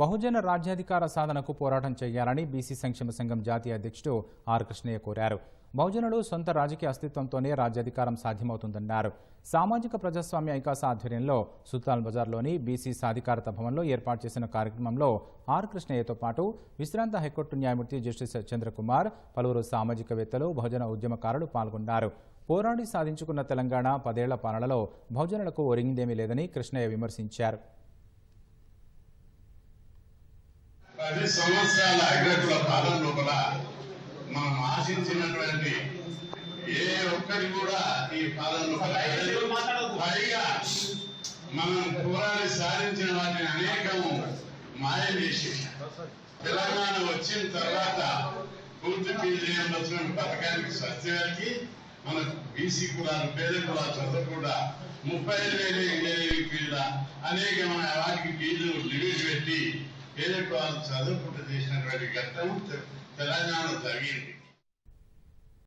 బహుజన రాజ్యాధికార సాధనకు పోరాటం చేయాలని బీసీ సంక్షేమ సంఘం జాతీయ అధ్యక్షుడు ఆర్ కృష్ణయ్య కోరారు. బహుజనులు సొంత రాజకీయ అస్తిత్వంతోనే రాజ్యాధికారం సాధ్యమవుతుందన్నారు. సామాజిక ప్రజాస్వామ్య ఐకాస ఆధ్వర్యంలో సుల్తాన్ బజార్లోని బీసీ సాధికారత భవన్లో ఏర్పాటు చేసిన కార్యక్రమంలో ఆర్ కృష్ణయ్యతో పాటు విశ్రాంత హైకోర్టు న్యాయమూర్తి జస్టిస్ చంద్రకుమార్ పలువురు సామాజికవేత్తలు బహుజన ఉద్యమకారులు పాల్గొన్నారు. పోరాడి సాధించుకున్న తెలంగాణ పదేళ్ళ పాలనలో బహుజనులకు ఒరిగిందేమీ లేదని కృష్ణయ్య విమర్శించారు. పది సంవత్సరాల అగ్రకుల పాలన లోపల మనం ఆశించినటువంటి ఏ ఒక్కరి కూడా ఈ పాలన లోపల పైగా మనం పోరాడి సాధించిన వాటిని అనేకము మాయం చేసి తెలంగాణ వచ్చిన తర్వాత పూర్తి ఫీజు వచ్చిన పథకానికి స్వస్తికి మన బీసీ కులాలు పేద కులాలు చదవకుండా ముప్పై ఐదు వేలు ఇంజనీరింగ్ ఫీల్డ్ అనేకమైన వాటికి ఫీజు లిమిట్ పెట్టి పేద కులాలు చదువుకుంటూ చేసినటువంటి ఘట్టం తె- తెలంగాణ జరిగింది